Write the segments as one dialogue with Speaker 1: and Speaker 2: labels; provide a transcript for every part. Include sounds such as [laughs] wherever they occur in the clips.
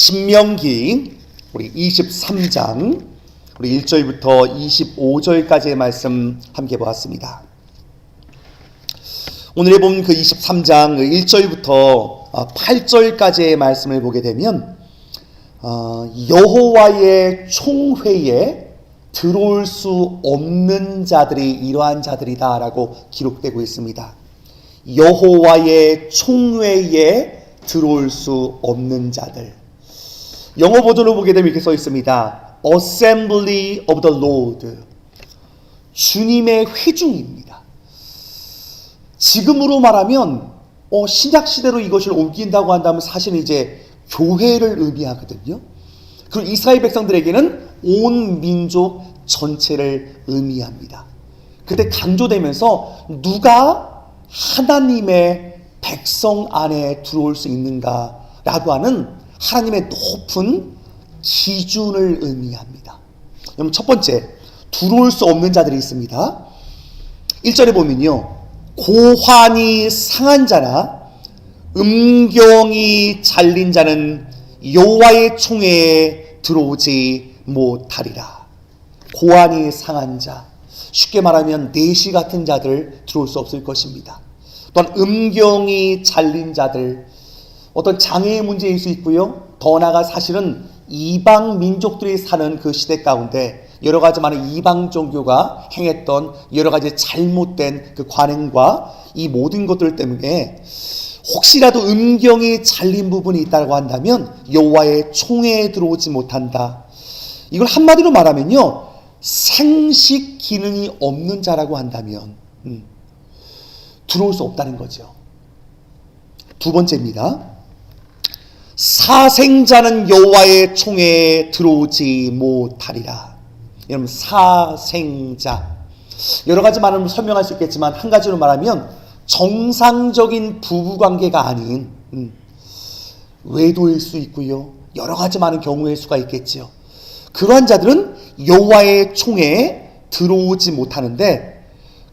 Speaker 1: 신명기 우리 23장 우리 1절부터 25절까지의 말씀 함께 보았습니다. 오늘의 본 그 23장 1절부터 8절까지의 말씀을 보게 되면 어, 여호와의 총회에 들어올 수 없는 자들이 이러한 자들이다라고 기록되고 있습니다. 여호와의 총회에 들어올 수 없는 자들. 영어 버전으로 보게 되면 이렇게 써 있습니다. Assembly of the Lord. 주님의 회중입니다. 지금으로 말하면 어, 신약 시대로 이것을 옮긴다고 한다면 사실은 이제 교회를 의미하거든요. 그리고 이스라엘 백성들에게는 온 민족 전체를 의미합니다. 그때 강조되면서 누가 하나님의 백성 안에 들어올 수 있는가라고 하는 하나님의 높은 기준을 의미합니다. 여러분 첫 번째 들어올 수 없는 자들이 있습니다. 1절에 보면요. 고환이 상한 자나 음경이 잘린 자는 여호와의 총회에 들어오지 못하리라. 고환이 상한 자, 쉽게 말하면 내시 같은 자들 들어올 수 없을 것입니다. 또한 음경이 잘린 자들, 어떤 장애의 문제일 수 있고요. 더 나아가 사실은 이방 민족들이 사는 그 시대 가운데 여러 가지 많은 이방 종교가 행했던 여러 가지 잘못된 그 관행과 이 모든 것들 때문에 혹시라도 음경이 잘린 부분이 있다고 한다면 여호와의 총회에 들어오지 못한다. 이걸 한마디로 말하면요. 생식 기능이 없는 자라고 한다면 음, 들어올 수 없다는 거죠. 두 번째입니다. 사생자는 여호와의 총회에 들어오지 못하리라. 여러분 사생자 여러 가지 말을 설명할 수 있겠지만 한 가지로 말하면 정상적인 부부 관계가 아닌 음, 외도일 수 있고요. 여러 가지 많은 경우일 수가 있겠지요. 그러한 자들은 여호와의 총회에 들어오지 못하는데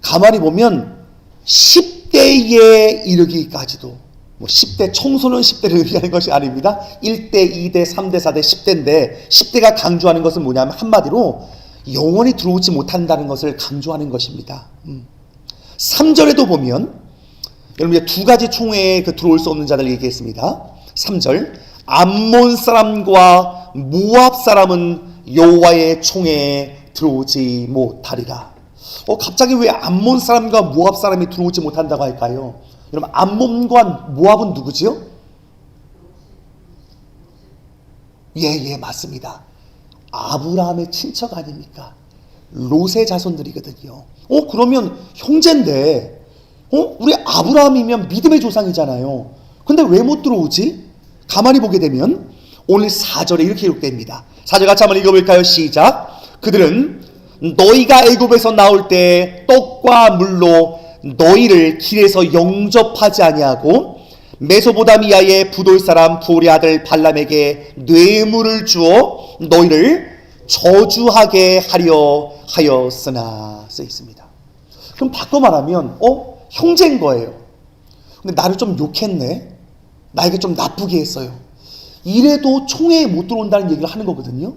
Speaker 1: 가만히 보면 10대에 이르기까지도 뭐 10대 청소년 10대를 의미하는 것이 아닙니다. 1대, 2대, 3대, 4대, 10대인데 10대가 강조하는 것은 뭐냐면 한마디로 영원히 들어오지 못한다는 것을 강조하는 것입니다. 음. 3절에도 보면 여러분 이제 두 가지 총회에 그 들어올 수 없는 자들 얘기했습니다. 3절 암몬 사람과 모압 사람은 여호와의 총회에 들어오지 못하리라. 어 갑자기 왜 암몬 사람과 모압 사람이 들어오지 못한다고 할까요? 여러분 암몬과 모압은 누구지요? 예, 예, 맞습니다. 아브라함의 친척 아닙니까? 롯의 자손들이거든요. 어, 그러면 형제인데, 어, 우리 아브라함이면 믿음의 조상이잖아요. 근데 왜 못 들어오지? 가만히 보게 되면 오늘 4절에 이렇게 기록됩니다. 4절 같이 한번 읽어볼까요? 시작. 그들은 너희가 애굽에서 나올 때 떡과 물로 너희를 길에서 영접하지 아니하고 메소보다미아의 부돌 사람 부올의 아들 발람에게 뇌물을 주어 너희를 저주하게 하려 하였으나 써 있습니다. 그럼 바꿔 말하면 어 형제인 거예요. 근데 나를 좀 욕했네. 나에게 좀 나쁘게 했어요. 이래도 총회에 못 들어온다는 얘기를 하는 거거든요.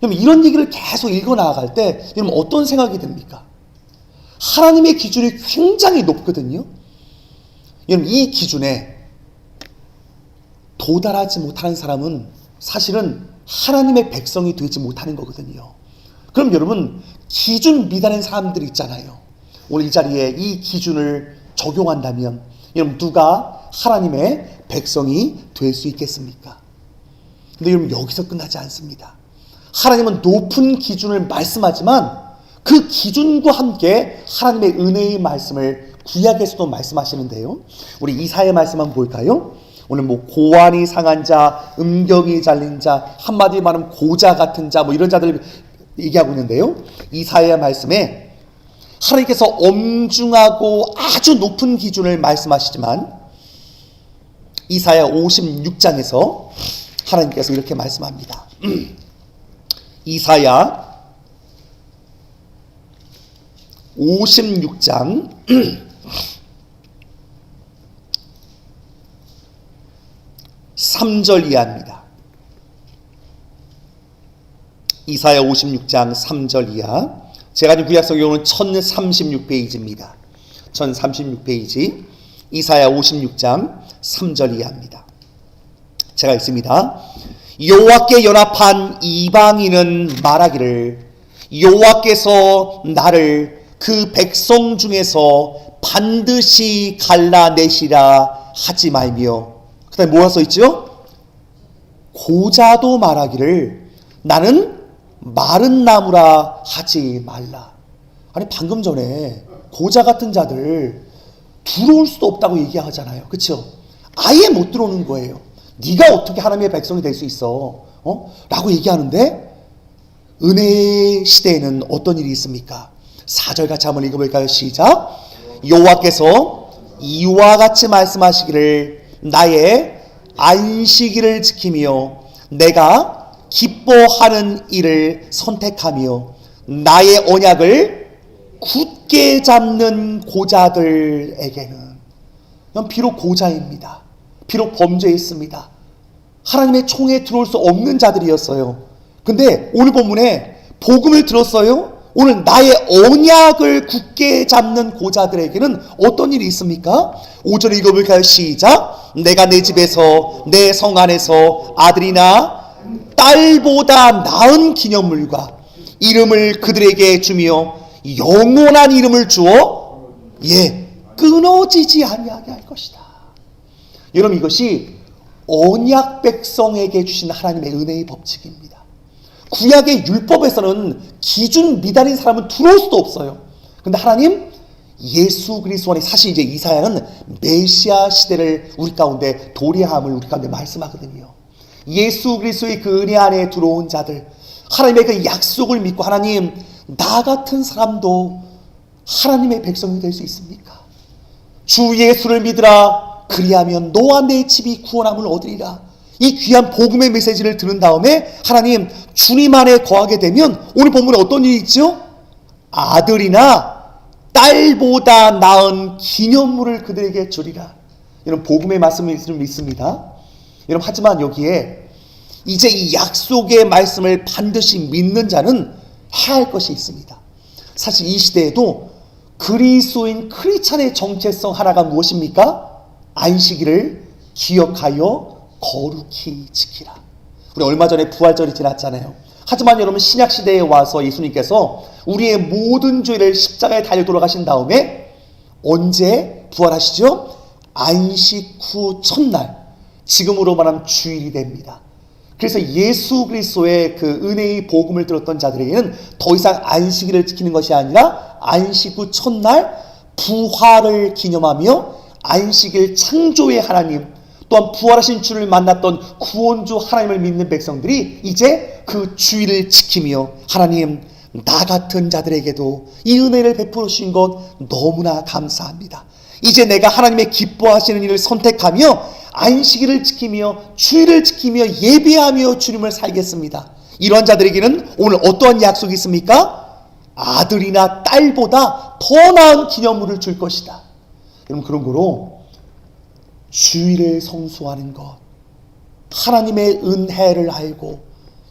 Speaker 1: 그럼 이런 얘기를 계속 읽어 나아갈 때 여러분 어떤 생각이 듭니까? 하나님의 기준이 굉장히 높거든요. 여러분 이 기준에 도달하지 못하는 사람은 사실은 하나님의 백성이 되지 못하는 거거든요. 그럼 여러분 기준 미달인 사람들 있잖아요. 오늘 이 자리에 이 기준을 적용한다면 여러분 누가 하나님의 백성이 될 수 있겠습니까? 근데 여러분 여기서 끝나지 않습니다. 하나님은 높은 기준을 말씀하지만 그 기준과 함께 하나님의 은혜의 말씀을 구약에서도 말씀하시는데요. 우리 이사의 말씀 한번 볼까요? 오늘 뭐 고환이 상한 자, 음경이 잘린 자, 한마디 말하면 고자 같은 자, 뭐 이런 자들 얘기하고 있는데요. 이사의 말씀에 하나님께서 엄중하고 아주 높은 기준을 말씀하시지만 이사야 56장에서 하나님께서 이렇게 말씀합니다. [clears throat] 이사야 56장 3절 [clears throat] 이하입니다. 이사야 56장 3절 이하. 제가 지금 구약 성경은 1036페이지입니다. 1036페이지. 이사야 56장 3절 이하입니다. 제가 읽습니다. 여호와께 연합한 이방인은 말하기를 여호와께서 나를 그 백성 중에서 반드시 갈라내시라 하지 말며 그 다음에 뭐가 써 있죠? 고자도 말하기를 나는 마른 나무라 하지 말라. 아니 방금 전에 고자 같은 자들 들어올 수도 없다고 얘기하잖아요. 그렇죠? 아예 못 들어오는 거예요. 네가 어떻게 하나님의 백성이 될 수 있어? 어? 라고 얘기하는데 은혜의 시대에는 어떤 일이 있습니까? 4절 같이 한번 읽어볼까요? 시작. 여호와께서 이와 같이 말씀하시기를 나의 안식일을 지키며 내가 기뻐하는 일을 선택하며 나의 언약을 굳게 잡는 고자들에게는 비록 고자입니다. 비록 범죄했습니다. 하나님의 총에 들어올 수 없는 자들이었어요. 근데 오늘 본문에 복음을 들었어요. 오늘 나의 언약을 굳게 잡는 고자들에게는 어떤 일이 있습니까? 5절 읽어볼까요? 시작. 내가 내 집에서 내 성 안에서 아들이나 딸보다 나은 기념물과 이름을 그들에게 주며 영원한 이름을 주어 예 끊어지지 아니하게 할 것이다. 여러분 이것이 언약 백성에게 주신 하나님의 은혜의 법칙입니다. 구약의 율법에서는 기준 미달인 사람은 들어올 수도 없어요. 근데 하나님 예수 그리스도 안에 사실 이제 이사야는 메시아 시대를 우리 가운데 도래함을 우리 가운데 말씀하거든요. 예수 그리스도의 그 은혜 안에 들어온 자들 하나님의 그 약속을 믿고 하나님 나 같은 사람도 하나님의 백성이 될 수 있습니까? 주 예수를 믿으라 그리하면 너와 내 집이 구원함을 얻으리라. 이 귀한 복음의 메시지를 들은 다음에 하나님 주님 안에 거하게 되면 오늘 본문에 어떤 일이 있죠? 아들이나 딸보다 나은 기념물을 그들에게 주리라. 이런 복음의 말씀을 믿습니다. 여러분 하지만 여기에 이제 이 약속의 말씀을 반드시 믿는 자는 해야 할 것이 있습니다. 사실 이 시대에도 그리스도인 크리스찬의 정체성 하나가 무엇입니까? 안식일을 기억하여 거룩히 지키라. 우리 얼마 전에 부활절이 지났잖아요. 하지만 여러분 신약 시대에 와서 예수님께서 우리의 모든 죄를 십자가에 달려 돌아가신 다음에 언제 부활하시죠? 안식 후 첫날 지금으로 말하면 주일이 됩니다. 그래서 예수 그리스도의 그 은혜의 복음을 들었던 자들에게는 더 이상 안식일을 지키는 것이 아니라 안식 후 첫날 부활을 기념하며 안식일 창조의 하나님 또한 부활하신 주를 만났던 구원주 하나님을 믿는 백성들이 이제 그 주일을 지키며 하나님 나 같은 자들에게도 이 은혜를 베풀어 주신 것 너무나 감사합니다. 이제 내가 하나님의 기뻐하시는 일을 선택하며 안식일을 지키며 주일을 지키며 예배하며 주님을 살겠습니다. 이런 자들에게는 오늘 어떠한 약속이 있습니까? 아들이나 딸보다 더 나은 기념물을 줄 것이다. 여러분 그런 거로 주일을 성수하는 것, 하나님의 은혜를 알고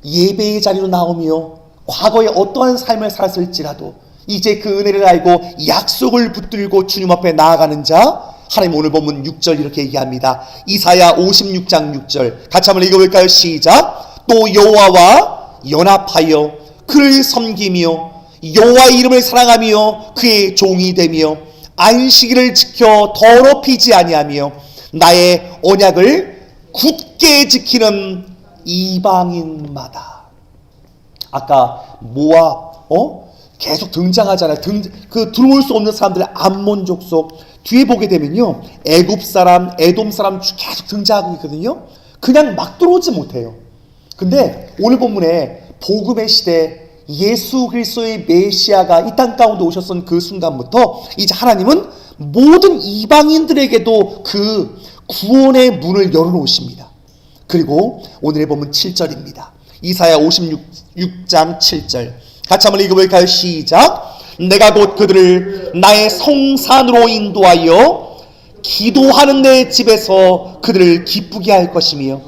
Speaker 1: 예배의 자리로 나오며 과거에 어떠한 삶을 살았을지라도 이제 그 은혜를 알고 약속을 붙들고 주님 앞에 나아가는 자 하나님 오늘 본문 6절 이렇게 얘기합니다. 이사야 56장 6절 같이 한번 읽어볼까요? 시작 또 여호와와 연합하여 그를 섬기며 여호와의 이름을 사랑하며 그의 종이 되며 안식일을 지켜 더럽히지 아니하며 나의 언약을 굳게 지키는 이방인마다 아까 모압 어 계속 등장하잖아요. 등, 그 들어올 수 없는 사람들의 암몬 족속 뒤에 보게 되면요 애굽 사람, 에돔 사람 계속 등장하고 있거든요. 그냥 막 들어오지 못해요. 근데 오늘 본문에 복음의 시대 예수 그리스도의 메시아가 이 땅 가운데 오셨던 그 순간부터 이제 하나님은 모든 이방인들에게도 그 구원의 문을 열어놓으십니다. 그리고 오늘의 본문 7절입니다. 이사야 56장 7절. 같이 한번 읽어볼까요? 시작. 내가 곧 그들을 나의 성산으로 인도하여 기도하는 내 집에서 그들을 기쁘게 할 것이며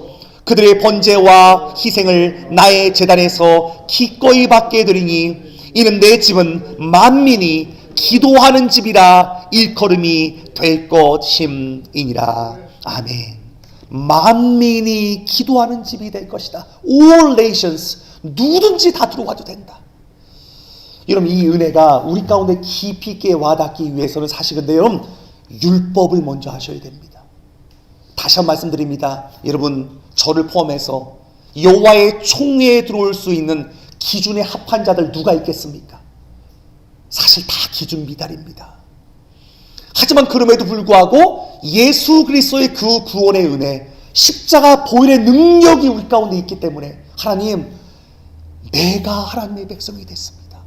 Speaker 1: 그들의 번제와 희생을 나의 재단에서 기꺼이 받게 드리니 이는 내 집은 만민이 기도하는 집이라 일컬음이 될 것임이니라. 아멘. 만민이 기도하는 집이 될 것이다. All nations 누구든지 다 들어와도 된다. 여러분 이 은혜가 우리 가운데 깊이 있게 와닿기 위해서는 사실 근데 여러분 율법을 먼저 하셔야 됩니다 다시 한 번 말씀드립니다. 여러분 저를 포함해서 여호와의 총회에 들어올 수 있는 기준에 합한 자들 누가 있겠습니까? 사실 다 기준 미달입니다. 하지만 그럼에도 불구하고 예수 그리스도의 그 구원의 은혜, 십자가 보혈의 능력이 우리 가운데 있기 때문에 하나님 내가 하나님의 백성이 됐습니다.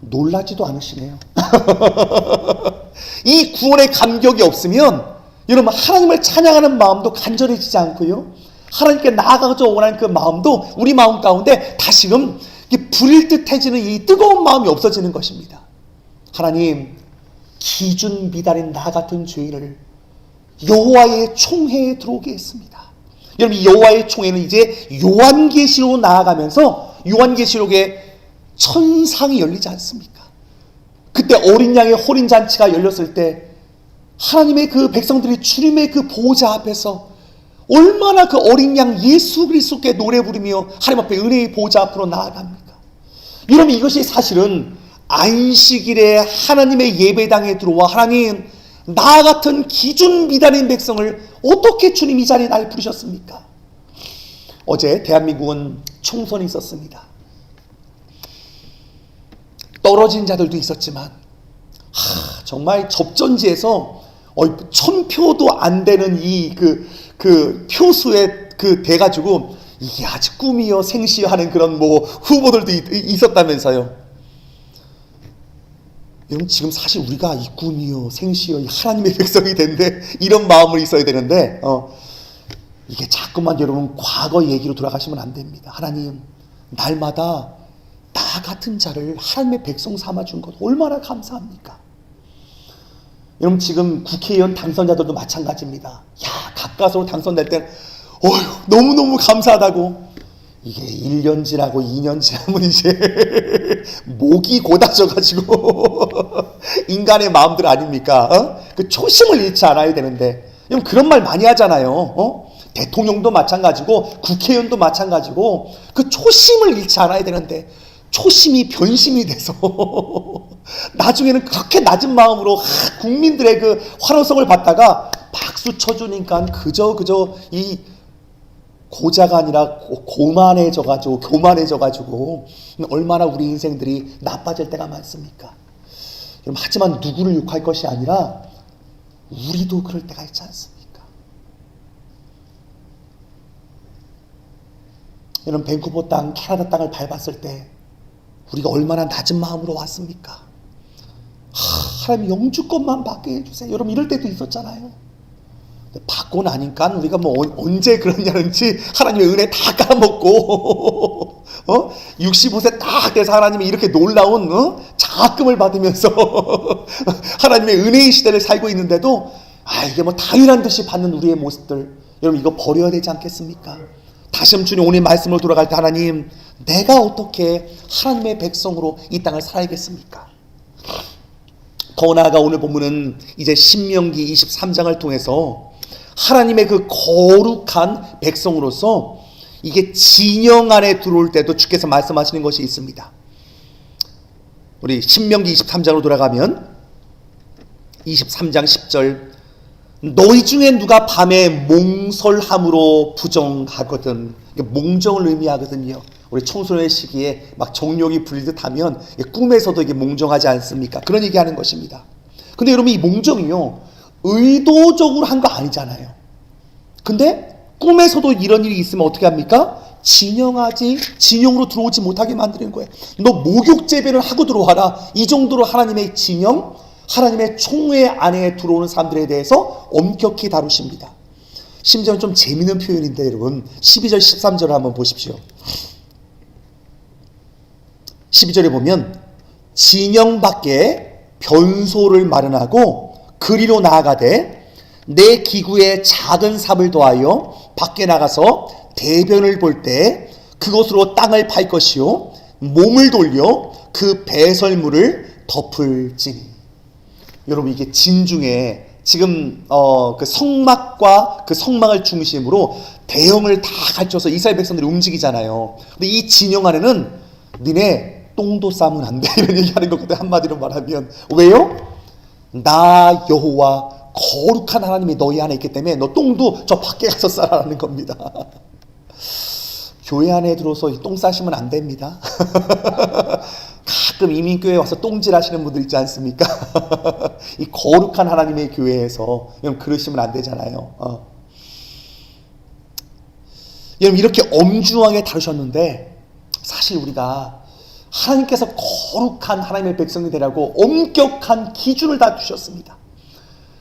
Speaker 1: 놀라지도 않으시네요. [laughs] 이 구원의 감격이 없으면 여러분 하나님을 찬양하는 마음도 간절해지지 않고요. 하나님께 나아가서 원하는 그 마음도 우리 마음 가운데 다시금 불일 듯해지는 이 뜨거운 마음이 없어지는 것입니다. 하나님 기준 미달인 나 같은 죄인을 여호와의 총회에 들어오게 했습니다. 여러분 이 여호와의 총회는 이제 요한계시로 나아가면서 요한계시록에 천상이 열리지 않습니까? 그때 어린 양의 호린 잔치가 열렸을 때 하나님의 그 백성들이 주님의 그 보호자 앞에서 얼마나 그 어린 양 예수 그리스도께 노래 부르며 하나님 앞에 은혜의 보호자 앞으로 나아갑니까? 여러분 이것이 사실은 안식일에 하나님의 예배당에 들어와 하나님 나 같은 기준 미달인 백성을 어떻게 주님 이 자리에 날 부르셨습니까? 어제 대한민국은 총선이 있었습니다. 떨어진 자들도 있었지만 하, 정말 접전지에서 어, 천 표도 안 되는 이 그 그 표수에 그 돼가지고 이게 아직 꿈이요 생시요 하는 그런 뭐 후보들도 있, 있었다면서요. 여러분 지금 사실 우리가 이 꿈이요 생시요 이 하나님의 백성이 된데 이런 마음을 있어야 되는데 어, 이게 자꾸만 여러분 과거 얘기로 돌아가시면 안 됩니다. 하나님 날마다 나 같은 자를 하나님의 백성 삼아 준 것 얼마나 감사합니까? 여러분 지금 국회의원 당선자들도 마찬가지입니다. 야 가까스로 당선될 땐 어휴 너무너무 감사하다고 이게 1년 지나고 2년 지나면 이제 [laughs] 목이 고다져가지고 [laughs] 인간의 마음들 아닙니까? 어? 그 초심을 잃지 않아야 되는데 여러분 그런 말 많이 하잖아요. 어? 대통령도 마찬가지고 국회의원도 마찬가지고 그 초심을 잃지 않아야 되는데 초심이 변심이 돼서 [laughs] 나중에는 그렇게 낮은 마음으로 국민들의 그 환호성을 받다가 박수 쳐주니까 그저 그저 이 고자가 아니라 고, 만해져 가지고 교만해져 가지고 얼마나 우리 인생들이 나빠질 때가 많습니까? 하지만 누구를 욕할 것이 아니라 우리도 그럴 때가 있지 않습니까? 여러분 밴쿠버 땅, 캐나다 땅을 밟았을 때 우리가 얼마나 낮은 마음으로 왔습니까? 하, 하나님 영주권만 받게 해주세요. 여러분 이럴 때도 있었잖아요. 받고 나니까 우리가 뭐 언제 그러냐는지 하나님의 은혜 다 까먹고 [laughs] 어? 65세 딱 돼서 하나님이 이렇게 놀라운 어? 장학금을 받으면서 [laughs] 하나님의 은혜의 시대를 살고 있는데도 아 이게 뭐 당연한 듯이 받는 우리의 모습들 여러분 이거 버려야 되지 않겠습니까? 다시 한번 주님 오늘 말씀으로 돌아갈 때 하나님 내가 어떻게 하나님의 백성으로 이 땅을 살아야겠습니까? 더 나아가 오늘 본문은 이제 신명기 23장을 통해서 하나님의 그 거룩한 백성으로서 이게 진영 안에 들어올 때도 주께서 말씀하시는 것이 있습니다. 우리 신명기 23장으로 돌아가면 23장 10절 너희 중에 누가 밤에 몽설함으로 부정하거든 몽정을 의미하거든요. 우리 청소년 시기에 막 정욕이 불듯 하면 꿈에서도 이게 몽정하지 않습니까? 그런 얘기 하는 것입니다. 근데 여러분 이 몽정이요 의도적으로 한 거 아니잖아요. 근데 꿈에서도 이런 일이 있으면 어떻게 합니까? 진영하지 진영으로 들어오지 못하게 만드는 거예요. 너 목욕 재배를 하고 들어와라. 이 정도로 하나님의 진영, 하나님의 총회 안에 들어오는 사람들에 대해서 엄격히 다루십니다. 심지어 좀 재미있는 표현인데 여러분 12절 13절 한번 보십시오. 12절에 보면 진영 밖에 변소를 마련하고 그리로 나아가되 내 기구에 작은 삽을 더하여 밖에 나가서 대변을 볼 때 그것으로 땅을 팔 것이요 몸을 돌려 그 배설물을 덮을지니 여러분 이게 진중에 지금 어 그 성막과 그 성막을 중심으로 대형을 다 갖춰서 이스라엘 백성들이 움직이잖아요. 근데 이 진영 안에는 니네 똥도 싸면 안 돼. [laughs] 이런 얘기하는 거거든 한마디로 말하면 왜요? 나 여호와 거룩한 하나님이 너희 안에 있기 때문에 너 똥도 저 밖에 가서 싸라는 겁니다. [laughs] 교회 안에 들어서 똥 싸시면 안 됩니다. [laughs] 가끔 이민교회 와서 똥질 하시는 분들 있지 않습니까? 이 거룩한 하나님의 교회에서 여러분 그러시면 안 되잖아요. 어. 여러분 이렇게 엄중하게 다루셨는데 사실 우리가 하나님께서 거룩한 하나님의 백성이 되라고 엄격한 기준을 다 주셨습니다.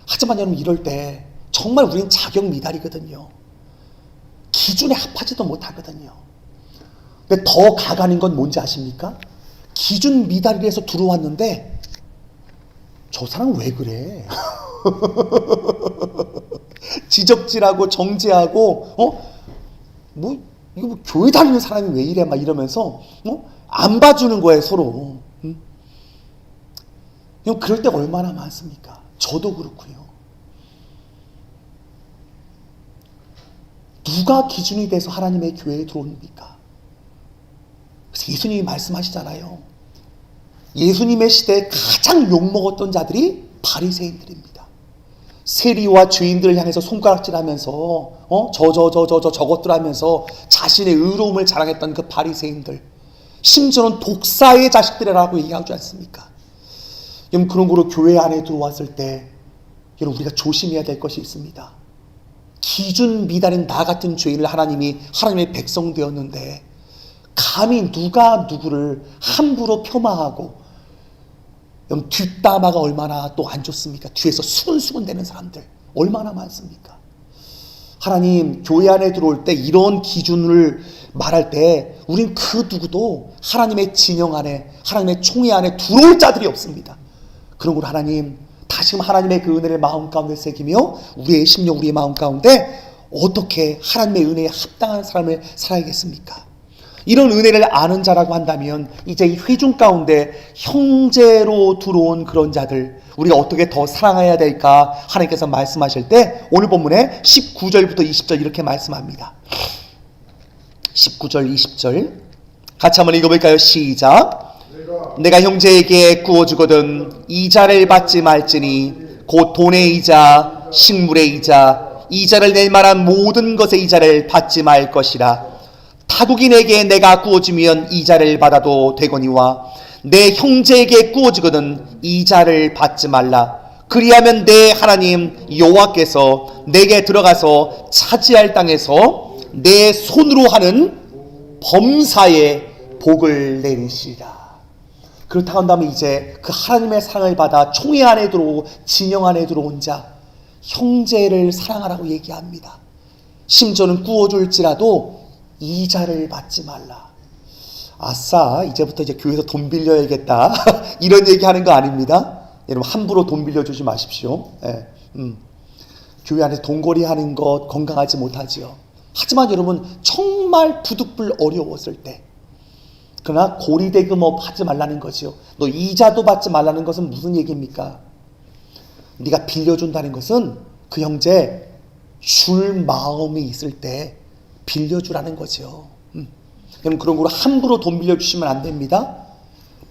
Speaker 1: 하지만 여러분 이럴 때 정말 우리는 자격 미달이거든요. 기준에 합하지도 못하거든요. 근데 더 가가는 건 뭔지 아십니까? 기준 미달에서 들어왔는데 저 사람 왜 그래? [laughs] 지적질하고 정죄하고 어? 뭐 이거 뭐 교회 다니는 사람이 왜 이래? 막 이러면서 어? 안 봐주는 거예요 서로. 응? 그럴 때가 얼마나 많습니까? 저도 그렇고요. 누가 기준이 돼서 하나님의 교회에 들어옵니까? 그래서 예수님이 말씀하시잖아요. 예수님의 시대에 가장 욕먹었던 자들이 바리새인들입니다. 세리와 주인들을 향해서 손가락질하면서 어? 저 저 저 저 저 저것들 하면서 자신의 의로움을 자랑했던 그 바리새인들 심지어는 독사의 자식들이라고 얘기하지 않습니까? 여러분 그런 거로 교회 안에 들어왔을 때 여러분 우리가 조심해야 될 것이 있습니다. 기준 미달인 나 같은 죄인을 하나님이 하나님의 백성 되었는데 감히 누가 누구를 함부로 폄하하고 여러분 뒷담화가 얼마나 또 안 좋습니까? 뒤에서 수근수근 대는 사람들 얼마나 많습니까? 하나님 교회 안에 들어올 때 이런 기준을 말할 때 우린 그 누구도 하나님의 진영 안에 하나님의 총회 안에 들어올 자들이 없습니다. 그런 걸 하나님 다시금 하나님의 그 은혜를 마음 가운데 새기며 우리의 심령 우리의 마음 가운데 어떻게 하나님의 은혜에 합당한 삶을 살아야겠습니까? 이런 은혜를 아는 자라고 한다면 이제 이 회중 가운데 형제로 들어온 그런 자들 우리가 어떻게 더 사랑해야 될까 하나님께서 말씀하실 때 오늘 본문에 19절부터 20절 이렇게 말씀합니다. 19절 20절 같이 한번 읽어볼까요? 시작 내가 형제에게 구워주거든 이자를 받지 말지니 곧 돈의 이자 식물의 이자 이자를 낼 만한 모든 것의 이자를 받지 말 것이라 타국인에게 내가 구워주면 이자를 받아도 되거니와 내 형제에게 구워주거든 이자를 받지 말라. 그리하면 내 하나님 여호와께서 내게 들어가서 차지할 땅에서 내 손으로 하는 범사에 복을 내리시리라. 그렇다 한다면 이제 그 하나님의 사랑을 받아 총회 안에 들어오고 진영 안에 들어온 자 형제를 사랑하라고 얘기합니다. 심지어는 구워줄지라도 이자를 받지 말라. 아싸, 이제부터 이제 교회에서 돈 빌려야겠다. [laughs] 이런 얘기 하는 거 아닙니다. 여러분, 함부로 돈 빌려주지 마십시오. 예, 음. 교회 안에서 돈거리 하는 것 건강하지 못하지요. 하지만 여러분, 정말 부득불 어려웠을 때, 그러나 고리대금업 하지 말라는 거지요. 너 이자도 받지 말라는 것은 무슨 얘기입니까? 네가 빌려준다는 것은 그 형제 줄 마음이 있을 때 빌려주라는 거죠. 음. 그럼 그런 거로 함부로 돈 빌려주시면 안 됩니다.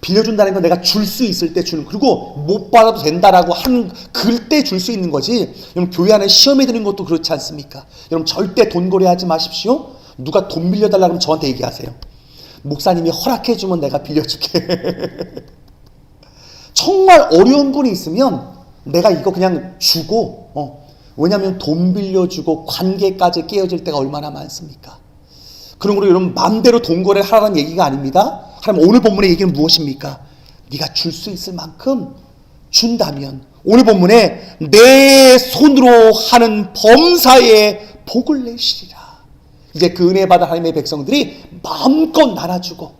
Speaker 1: 빌려준다는 건 내가 줄 수 있을 때 주는 그리고 못 받아도 된다라고 한 그때 줄 수 있는 거지. 여러분 교회 안에 시험에 드는 것도 그렇지 않습니까? 여러분 절대 돈 거래 하지 마십시오. 누가 돈 빌려달라 그러면 저한테 얘기하세요. 목사님이 허락해 주면 내가 빌려줄게. [laughs] 정말 어려운 분이 있으면 내가 이거 그냥 주고 어, 왜냐하면 돈 빌려주고 관계까지 깨어질 때가 얼마나 많습니까? 그런 거로 여러분 마음대로 돈 거래를 하라는 얘기가 아닙니다. 하나님 오늘 본문의 얘기는 무엇입니까? 네가 줄 수 있을 만큼 준다면 오늘 본문에 내 손으로 하는 범사에 복을 내시리라. 이제 그 은혜 받은 하나님의 백성들이 마음껏 나눠주고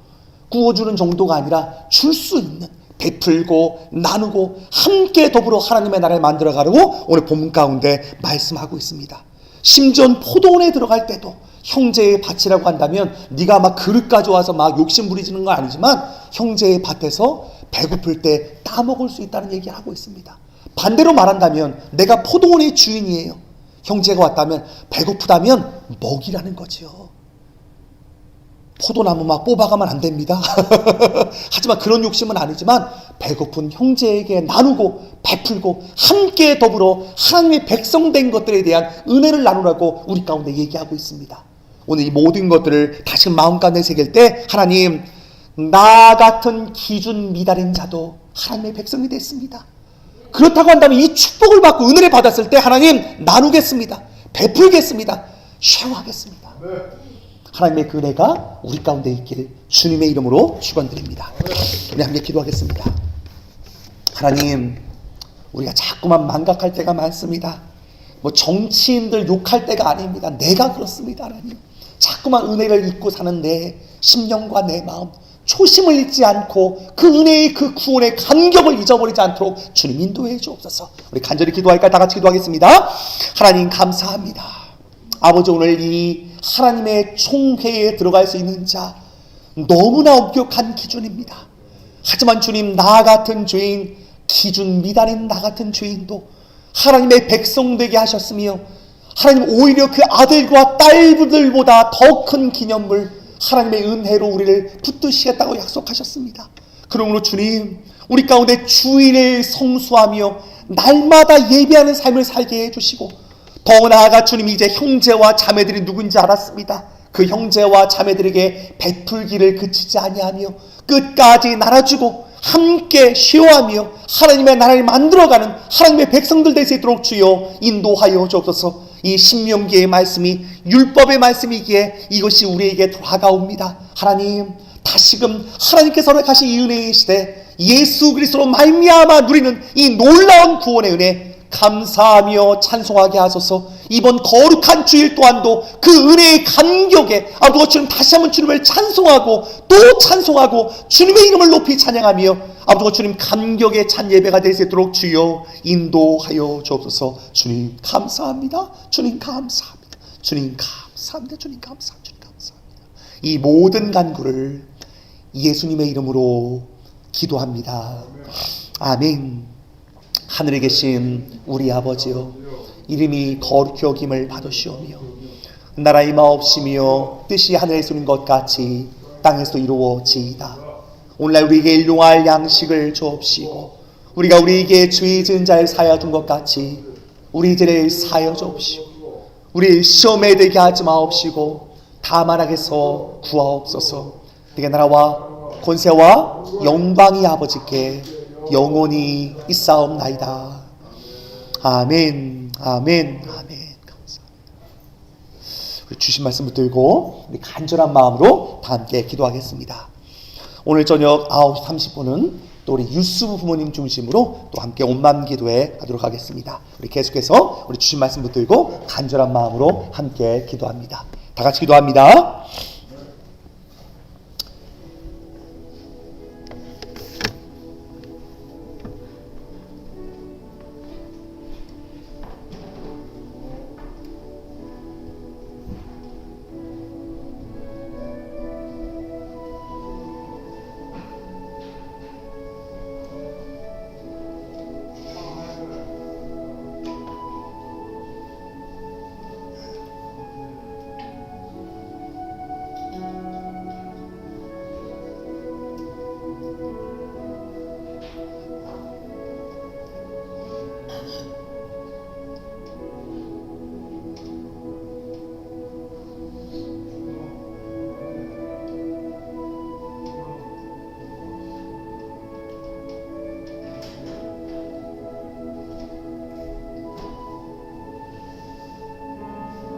Speaker 1: 구워주는 정도가 아니라 줄 수 있는 베풀고 나누고 함께 더불어 하나님의 나라를 만들어 가려고 오늘 본 가운데 말씀하고 있습니다. 심지어 포도원에 들어갈 때도 형제의 밭이라고 한다면 네가 막 그릇 가져와서 막 욕심 부리지는 건 아니지만 형제의 밭에서 배고플 때 따먹을 수 있다는 얘기를 하고 있습니다. 반대로 말한다면 내가 포도원의 주인이에요. 형제가 왔다면 배고프다면 먹이라는 거지요. 포도나무 막 뽑아가면 안 됩니다. [laughs] 하지만 그런 욕심은 아니지만 배고픈 형제에게 나누고 베풀고 함께 더불어 하나님의 백성된 것들에 대한 은혜를 나누라고 우리 가운데 얘기하고 있습니다. 오늘 이 모든 것들을 다시 마음 가운데 새길 때 하나님 나 같은 기준 미달인 자도 하나님의 백성이 됐습니다. 그렇다고 한다면 이 축복을 받고 은혜를 받았을 때 하나님 나누겠습니다. 베풀겠습니다. 쉐어하겠습니다. 하나님의 그 은혜가 우리 가운데 있길 주님의 이름으로 축원드립니다. 우리 함께 기도하겠습니다. 하나님, 우리가 자꾸만 망각할 때가 많습니다. 뭐 정치인들 욕할 때가 아닙니다. 내가 그렇습니다, 하나님. 자꾸만 은혜를 잊고 사는 내 심령과 내 마음, 초심을 잃지 않고 그 은혜의 그 구원의 감격을 잊어버리지 않도록 주님 인도해 주옵소서. 우리 간절히 기도할까 다 같이 기도하겠습니다. 하나님 감사합니다. 아버지 오늘 이 하나님의 총회에 들어갈 수 있는 자 너무나 엄격한 기준입니다. 하지만 주님 나 같은 죄인 기준 미달인 나 같은 죄인도 하나님의 백성 되게 하셨으며 하나님 오히려 그 아들과 딸들보다 더 큰 기념물 하나님의 은혜로 우리를 붙드시겠다고 약속하셨습니다. 그러므로 주님 우리 가운데 주일을 성수하며 날마다 예배하는 삶을 살게 해주시고 더 나아가 주님 이제 형제와 자매들이 누군지 알았습니다. 그 형제와 자매들에게 베풀기를 그치지 아니하며 끝까지 나눠주고 함께 쉬어하며 하나님의 나라를 만들어가는 하나님의 백성들 될 수 있도록 주여 인도하여 주옵소서. 이 신명기의 말씀이 율법의 말씀이기에 이것이 우리에게 돌아가옵니다. 하나님 다시금 하나님께서 허락하신 이 은혜의 시대 예수 그리스도로 말미암아 누리는 이 놀라운 구원의 은혜 감사하며 찬송하게 하소서. 이번 거룩한 주일 또한도 그 은혜의 감격에 아버지 주님 다시 한번 주님을 찬송하고 또 찬송하고 주님의 이름을 높이 찬양하며 아버지 주님 감격의 찬 예배가 될 수 있도록 주여 인도하여 주옵소서. 주님 감사합니다. 주님 감사합니다. 주님 감사합니다. 주님 감사합니다. 주님 감사합니다. 이 모든 간구를 예수님의 이름으로 기도합니다. 아멘 하늘에 계신 우리 아버지여 이름이 거룩히 여김을 받으시오며 나라의 마옵시며 뜻이 하늘에서 이룬 것 같이 땅에서 이루어지이다. 오늘날 우리에게 일용할 양식을 주옵시고 우리가 우리에게 죄 지은 자를 사여 준 것 같이 우리 죄를 사여 주옵시고 우리 시험에 들게 하지 마옵시고 다만 하게서 구하옵소서. 내게 나라와 권세와 영광이 아버지께 영원히 있사옵나이다. 아멘, 아멘, 아멘. 감사합니다. 주신 말씀 붙들고 간절한 마음으로 다 함께 기도하겠습니다. 오늘 저녁 9시 30분은 또 우리 유스부 부모님 중심으로 또 함께 온맘 기도회 하도록 하겠습니다. 우리 계속해서 우리 주신 말씀 붙들고 간절한 마음으로 함께 기도합니다. 다 같이 기도합니다.